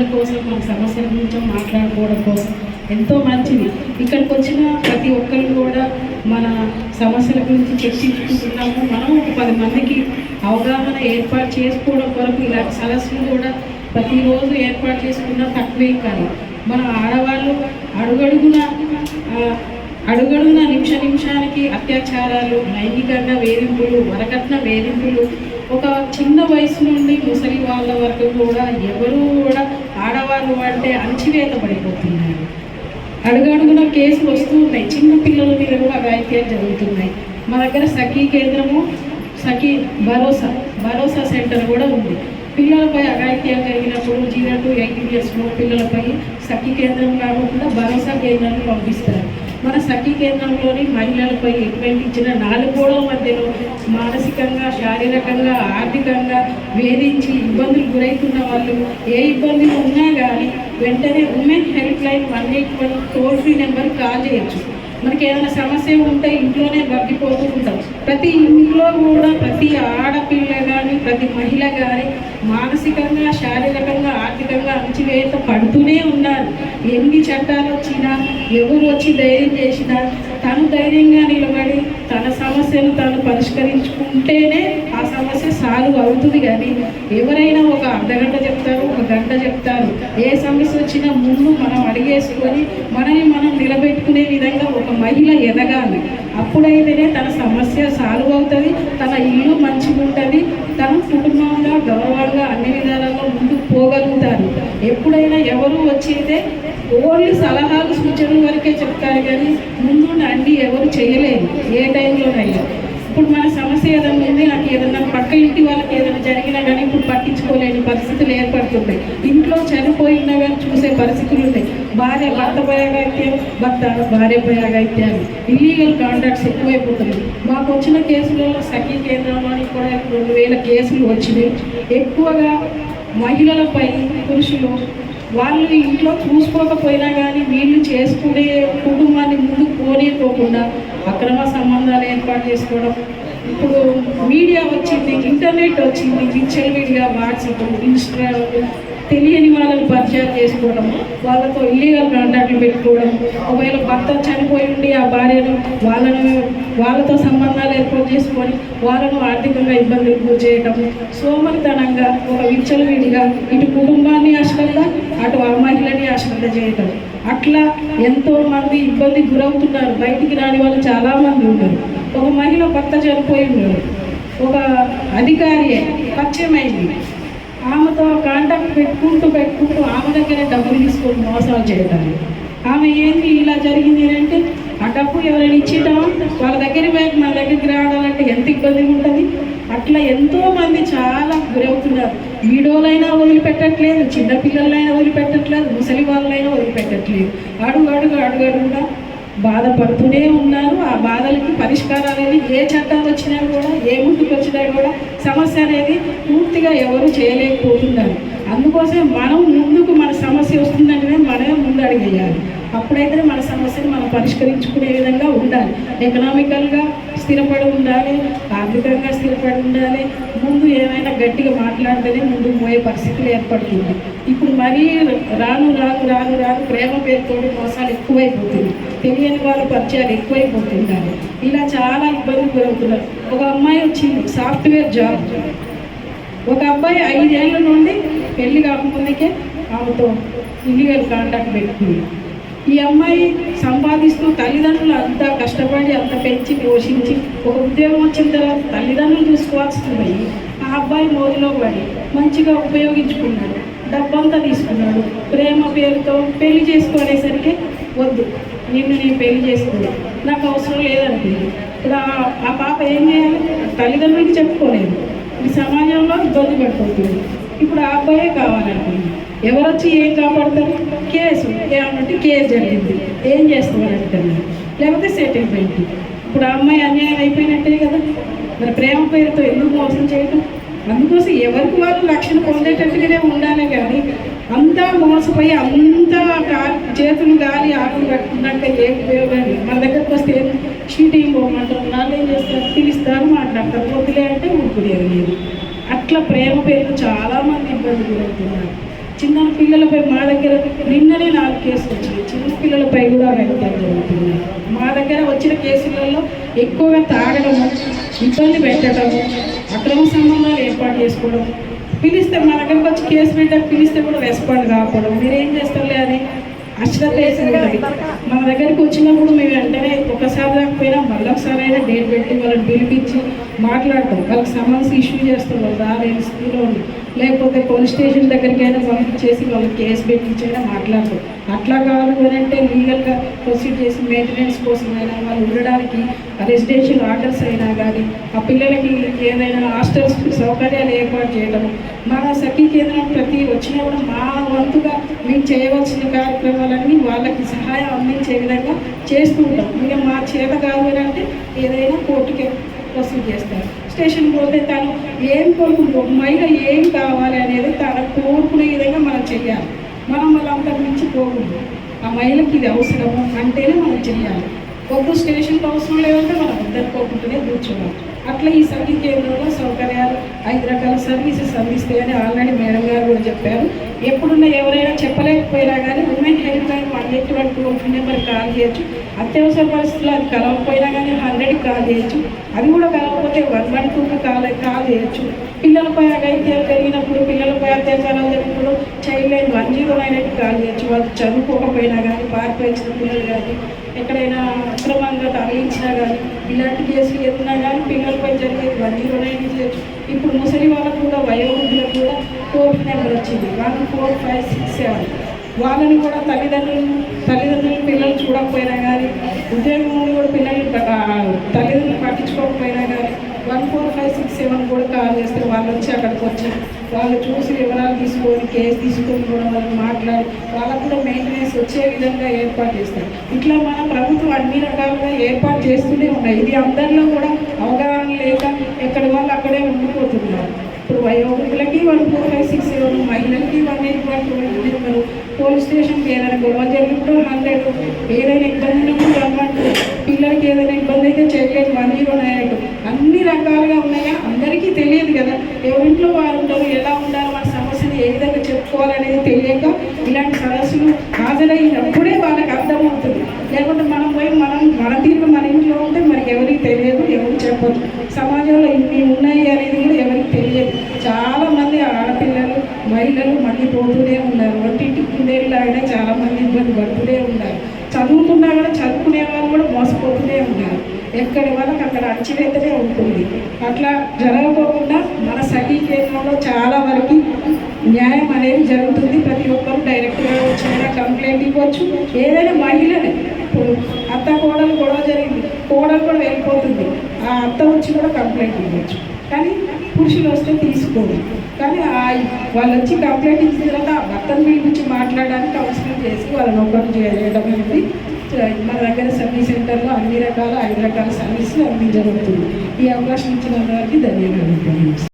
మహిళల కోసం మన సమస్యల గురించి మాట్లాడుకోవడం కోసం ఎంతో మంచిది. ఇక్కడికి వచ్చిన ప్రతి ఒక్కరు కూడా మన సమస్యల గురించి చర్చించుకుంటున్నాము. మనం ఒక పది మందికి అవగాహన ఏర్పాటు చేసుకోవడం కొరకు ఇలాంటి సదస్సులు కూడా ప్రతిరోజు ఏర్పాటు చేసుకున్నా తక్కువే కాదు. మన ఆడవాళ్ళు అడుగడుగున అడుగడున్న అడుగడుగున నిమిష నిమిషానికి అత్యాచారాలు లైంగికంగా వేధింపులు వరకట్న వేధింపులు ఒక చిన్న వయసు నుండి ముసలి వాళ్ళ వరకు కూడా ఎవరు కూడా ఆడవాళ్ళు అంటే అణచివేత పడిపోతున్నారు అడుగడుగున కేసులు వస్తూ ఉన్నాయి. చిన్న పిల్లల మీద కూడా వ్యాఖ్యలు జరుగుతున్నాయి. మా దగ్గర సఖీ కేంద్రము సఖీ భరోసా భరోసా సెంటర్ కూడా ఉంది. పిల్లలపై అఘాయిత్యాలు జరిగినప్పుడు జీరో టు ఎయిట్ ఇయర్స్లో పిల్లలపై సఖీ కేంద్రం కాకుండా భరోసా కేంద్రాన్ని పంపిస్తారు. మన సఖీ కేంద్రంలోని మహిళలపై ఎటువంటి ఇచ్చిన నాలుగు మధ్యలో మానసికంగా శారీరకంగా ఆర్థికంగా వేధించి ఇబ్బందులు గురవుతున్న వాళ్ళు ఏ ఇబ్బందులు ఉన్నా కానీ వెంటనే women help line one eight one toll free number call చేయొచ్చు. మనకి ఏదైనా సమస్య ఉంటే ఇంట్లోనే బగ్గిపోతూ ఉంటాం. ప్రతి ఇంట్లో కూడా ప్రతి ఆడపిల్ల కానీ ప్రతి మహిళ కానీ మానసికంగా శారీరకంగా ఆర్థికంగా అణచివేత పడుతూనే ఉన్నారు. ఎన్ని చట్టాలు వచ్చినా ఎవరు వచ్చి ధైర్యం చేసినా తను ధైర్యంగా నిలబడి తన సమస్యను తాను పరిష్కరించుకుంటేనే ఆ సమస్య సాల్వ్ అవుతుంది కానీ ఎవరైనా ఒక అర్ధగంట చెప్తారు ఒక గంట చెప్తారు. ఏ సమస్య వచ్చినా ముందు మనం అడిగేసుకొని మనని మనం నిలబెట్టుకునే విధంగా మహిళ ఎదగాలి. అప్పుడైతేనే తన సమస్య సాల్వ్ అవుతుంది. తన ఇల్లు మంచిగా ఉంటుంది తన కుటుంబంగా గౌరవంగా అన్ని విధాలుగా ముందుకు పోగలుగుతారు. ఎప్పుడైనా ఎవరు వచ్చితే ఓన్లీ సలహాలు సూచనలు వరకే చెప్తారు కానీ ముందు అన్నీ ఎవరు చేయలేదు ఏ టైంలోనైనా ఇప్పుడు మన సమస్య ఏదైనా ఉంది నాకు ఏదైనా పక్క ఇంటి వాళ్ళకి ఏదైనా జరిగినా కానీ ఇప్పుడు పట్టించుకోలేని పరిస్థితులు ఏర్పడుతుంటాయి. ఇంట్లో చనిపోయినా కానీ చూసే పరిస్థితులు ఉంటాయి. భార్య భర్త భయాగైత్యాలు భర్త భార్య భయాగైత్యాలు ఇల్లీగల్ కాంట్రాక్ట్స్ ఎక్కువైపోతున్నాయి. మాకు వచ్చిన కేసులలో సఖీ కేంద్రంలోని కూడా రెండు వేల కేసులు వచ్చినాయి. ఎక్కువగా మహిళలపై పురుషులు వాళ్ళు ఇంట్లో చూసుకోకపోయినా కానీ వీళ్ళు చేసుకునే కుటుంబాన్ని ముందుకు పోనీయకోకుండా అక్రమ సంబంధాలు ఏర్పాటు చేసుకోవడం. ఇప్పుడు మీడియా వచ్చింది ఇంటర్నెట్ వచ్చింది విచ్చల్ మీడియా వాట్సాప్ ఇన్స్టాగ్రామ్ తెలియని వాళ్ళని పరిచయం చేసుకోవడం వాళ్ళతో ఇల్లీగల్ కాంటాక్ట్లు పెట్టుకోవడం ఒకవేళ భర్త చనిపోయి ఉండి ఆ భార్యను వాళ్ళను వాళ్ళతో సంబంధాలు ఏర్పాటు చేసుకొని వాళ్ళను ఆర్థికంగా ఇబ్బందులు గురి చేయటం సోమరితనంగా ఒక విచ్చలవిడిగా ఇటు కుటుంబాన్ని అశ్రద్ధ అటు ఆ మహిళని అశ్రద్ధ చేయటం అట్లా ఎంతో మంది ఇబ్బంది గురవుతున్నారు. బయటికి రాని వాళ్ళు చాలా మంది ఉన్నారు. ఒక మహిళ భర్త చనిపోయి ఉన్నారు ఒక అధికారి పరిచయమైంది. ఆమెతో కాంటాక్ట్ పెట్టుకుంటూ పెట్టుకుంటూ ఆమె దగ్గరే డబ్బులు తీసుకొని మోసాలు చేయటాన్ని ఆమె ఏంది ఇలా జరిగింది అంటే ఆ డబ్బు ఎవరైనా ఇచ్చేటాం వాళ్ళ దగ్గర పోయి మన దగ్గరికి రావడాలంటే ఎంత ఇబ్బందిగా ఉంటుంది? అట్లా ఎంతో మంది చాలా గురవుతున్నారు. వీడోలైనా వదిలిపెట్టట్లేదు చిన్నపిల్లలైనా వదిలిపెట్టట్లేదు ముసలి వాళ్ళైనా వదిలిపెట్టట్లేదు. అడుగు అడుగు అడుగు అడుగుగా బాధపడుతూనే ఉన్నారు. ఆ బాధలకి పరిష్కారాలు అనేది ఏ చట్టాలు వచ్చినా కూడా ఏ ముందుకు వచ్చినా కూడా సమస్య అనేది పూర్తిగా ఎవరు చేయలేకపోతున్నారు. అందుకోసం మనం ముందుకు మన సమస్య వస్తుందంటేనే మనమే ముందు అడిగేయాలి. అప్పుడైతే మన సమస్యను మనం పరిష్కరించుకునే విధంగా ఉండాలి. ఎకనామికల్గా స్థిరపడి ఉండాలి ఆర్థికంగా స్థిరపడి ఉండాలి ముందు ఏమైనా గట్టిగా మాట్లాడితేనే ముందుకు పోయే పరిస్థితులు ఏర్పడుతుంది. ఇప్పుడు మరీ రాను రాను రాను రాను ప్రేమ పేరుతో మోసాలు ఎక్కువైపోతుంది తెలియని వాళ్ళ పరిచయాలు ఎక్కువైపోతుంటారు ఇలా చాలా ఇబ్బంది గురవుతున్నారు ఒక అమ్మాయి వచ్చింది సాఫ్ట్వేర్ జాబ్. ఒక అబ్బాయి ఐదేళ్ళ నుండి పెళ్ళి కాకముందుకే ఆమెతో ఇల్లీగల్ కాంటాక్ట్ పెట్టుకుంది. ఈ అమ్మాయి సంపాదిస్తూ తల్లిదండ్రులు అంతా కష్టపడి అంత పెంచి పోషించి ఒక ఉద్యోగం వచ్చిన తర్వాత తల్లిదండ్రులు చూసుకోవాల్సింది ఆ అబ్బాయి మోదిలో పడి మంచిగా ఉపయోగించుకున్నాడు. డబ్బంతా తీసుకున్నాడు. ప్రేమ పేరుతో పెళ్ళి చేసుకునేసరికి వద్దు నిన్ను నేను పెళ్ళి చేసుకున్నాను నాకు అవసరం లేదంటుంది ఇప్పుడు ఆ- ఆ పాప ఏం చేయాలి? తల్లిదండ్రులకి చెప్పుకోలేదు. ఈ సమాజంలో ఇబ్బంది పడిపోతుంది. ఇప్పుడు ఆ అబ్బాయే కావాలంటుంది ఎవరు వచ్చి ఏం కాపాడతారు? కేసు. ఏమంటే కేసు జరిగింది. ఏం చేస్తున్నారు అంటారు లేకపోతే సెటిల్మెంట్ ఇప్పుడు ఆ అమ్మాయి అన్యాయం అయిపోయినట్టే కదా. మరి ప్రేమ పేరుతో ఎందుకు మోసం చేయటం? అందుకోసం ఎవరికి వాళ్ళు రక్షణ పొందేటట్టుగానే ఉండాలి కానీ అంతా మోసపోయి అంతా కా- చేతులు గాలి ఆకులు కట్టుకున్నాక ఏ ఉపయోగం లేదు మన దగ్గరకు వస్తే షీటింగ్ పోమంటారు నాలుగు ఏం చేస్తారు? పిలుస్తారు మాట్లాడతారు. వదిలే అంటే ఊరుకునేది లేదు. అట్లా ప్రేమ పేరుతో చాలా మంది ఇబ్బంది గురవుతున్నారు. చిన్న పిల్లలపై మా దగ్గర నిన్ననే నాలుగు కేసులు వచ్చినాయి. చిన్న పిల్లలపై కూడా వ్యక్తం జరుగుతున్నాయి మా దగ్గర వచ్చిన కేసులలో ఎక్కువగా తాగడము ఇబ్బంది పెట్టడము అక్రమ సంబంధాలు ఏర్పాటు చేసుకోవడం పిలిస్తే మా దగ్గరకు వచ్చి కేసు పెట్టాక పిలిస్తే కూడా రెస్పాండ్ కాకపోవడం. మీరేం చేస్తారులే అని అశ్రద్ధ వేసి ఉంటుంది మన దగ్గరికి వచ్చినప్పుడు మేము వెంటనే ఒకసారి రాకపోయినా మళ్ళీ ఒకసారి అయినా డేట్ పెట్టి వాళ్ళని పిలిపించి మాట్లాడతాం. వాళ్ళకి సమన్స్ ఇష్యూ చేస్తాం. వాళ్ళు రాలేదు స్కూల్లో ఉండి. లేకపోతే పోలీస్ స్టేషన్ దగ్గరికి అయినా పంపించేసి వాళ్ళకి కేసు పెట్టించైనా మాట్లాడతాం. అట్లా కావాలి అని అంటే లీగల్గా ప్రొసీడ్ చేసి మెయింటెనెన్స్ కోసం అయినా వాళ్ళు ఉండడానికి రెసిడెన్షియల్ ఆర్డర్స్ అయినా కానీ ఆ పిల్లలకి ఏదైనా హాస్టల్స్ సౌకర్యాలు ఏర్పాటు చేయడం మన సఖీ కేంద్రం ప్రతి వచ్చినప్పుడు మా వంతుగా మేము చేయవలసిన కార్యక్రమాలన్నీ వాళ్ళకి సహాయం అందించే విధంగా చేస్తూ ఉంటాం. ఇక మా చేత కాదు అని అంటే ఏదైనా కోర్టుకి ప్రొసీడ్ చేస్తారు. స్టేషన్ పోతే తను ఏం కోరుకుంటూ మహిళ ఏం కావాలి అనేది తను కోరుకునే విధంగా మనం చేయాలి మనం మళ్ళీ అంతకు మించి పోకూడదు. ఆ మహిళకి ఇది అవసరము అంటేనే మనం చేయాలి వద్దు స్టేషన్కి అవసరం లేదంటే మనం వద్దనుకోకుండానే కూర్చున్నాం. అట్లా ఈ సర్వీస్ కేంద్రంలో సౌకర్యాలు ఐదు రకాల సర్వీసెస్ అందిస్తాయని ఆల్రెడీ మేడం గారు కూడా చెప్పారు. ఎప్పుడున్న ఎవరైనా చెప్పలేకపోయినా కానీ women help line one eight one two number call చేయొచ్చు. అత్యవసర పరిస్థితుల్లో అది కలవకపోయినా కానీ హండ్రెడ్కి కాల్ చేయొచ్చు. అది కూడా కలవకపోతే వన్ వన్ టూకి కాల్ కాల్ చేయొచ్చు. పిల్లలపై అగైత్యాలు జరిగినప్పుడు పిల్లలపై అత్యాచారాలు జరిగినప్పుడు చైల్డ్ లైన్ వన్ జీరో నైన్కి కాల్ చేయొచ్చు వాళ్ళు చదువుకోకపోయినా కానీ పారిపోయించిన పిల్లలు కానీ ఎక్కడైనా అక్రమంగా తరలించినా కానీ ఇలాంటి కేసులు ఏదన్నా కానీ పిల్లలపై జరిగేది వన్ జీరో నైన్ చేయొచ్చు ఇప్పుడు ముసలి వాళ్ళకు కూడా వయోవృద్ధులకు కూడా కోర్టు నెంబర్ వచ్చింది. One four five six seven వాళ్ళని కూడా తల్లిదండ్రులు తల్లిదండ్రులు పిల్లలు చూడకపోయినా కానీ ఉద్యోగం కూడా పిల్లలు తల్లిదండ్రులు పట్టించుకోకపోయినా కానీ one four five six seven కూడా కాల్ చేస్తే వాళ్ళు వచ్చి అక్కడికి వచ్చి వాళ్ళు చూసి వివరాలు తీసుకొని కేసు తీసుకొని కూడా వాళ్ళు మాట్లాడి వాళ్ళకు కూడా మెయింటెనెన్స్ వచ్చే విధంగా ఏర్పాటు చేస్తారు. ఇట్లా మన ప్రభుత్వం అన్ని రకాలుగా ఏర్పాటు చేస్తూనే ఉన్నాయి. ఇది అందరిలో కూడా అవగాహన లేక ఎక్కడి వాళ్ళు అక్కడే ఉండిపోతున్నారు. ఇప్పుడు వయోవృద్ధులకి one four five six seven మహిళలకి one eight one two number police స్టేషన్కి ఏదైనా గొడవ జరిగినప్పుడు హండ్రెడ్ ఏదైనా ఇబ్బంది ఉన్నప్పుడు రమ్మంటూ పిల్లలకి ఏదైనా ఇబ్బంది అయితే చేయలేదు. వన్ జీరో నైన్ అన్ని రకాలుగా ఉన్నాయా? అందరికీ తెలియదు కదా. ఎవరింట్లో వారు ఉంటారు ఎలా ఉండాలి మన సమస్యని ఏ చేసుకోవాలనేది తెలియక ఇలాంటి సదస్సులు హాజరైనప్పుడే వాళ్ళకి అర్థమవుతుంది. లేకుంటే మనం పోయి మనం మన తీరు మన ఇంట్లో ఉంటే మనకి ఎవరికి తెలియదు ఎవరు చెప్పదు సమాజంలో ఇన్ని ఉన్నాయి అనేది కూడా ఎవరికి తెలియదు. చాలామంది ఆడపిల్లలు మహిళలు మళ్ళీ ఉన్నారు. ఒంటింటి కుందేళ్ళలాగానే చాలామంది ఇబ్బంది పడుతూనే ఉన్నారు. చదువుకున్నా కూడా చదువుకునే వాళ్ళు కూడా మోసపోతూనే ఉన్నారు. ఎక్కడి వాళ్ళకి అక్కడ అణచివేతనే ఉంటుంది. అట్లా జరగకోకుండా మన సఖీ కేంద్రంలో చాలా వరకు న్యాయం అనేది జరుగుతుంది. ప్రతి ఒక్కరు డైరెక్ట్గా వచ్చిన కంప్లైంట్ ఇవ్వచ్చు. ఏదైనా మహిళనే ఇప్పుడు అత్త కోడలు గొడవ జరిగింది. కోడలు కూడా వెళ్ళిపోతుంది. ఆ అత్త వచ్చి కూడా కంప్లైంట్ ఇవ్వచ్చు. కానీ పురుషులు వస్తే తీసుకోరు. కానీ వాళ్ళు వచ్చి కంప్లైంట్ ఇచ్చిన తర్వాత ఆ భర్తను పిలిపించి మాట్లాడడానికి అవసరం చేసి వాళ్ళని ఒకటి చేయడం అనేది మన దగ్గర సర్వీస్ సెంటర్లో అన్ని రకాల ఐదు రకాల సర్వీసులు అన్ని జరుగుతుంది ఈ అవకాశం ఇచ్చిన వారికి ధన్యవాదాలు.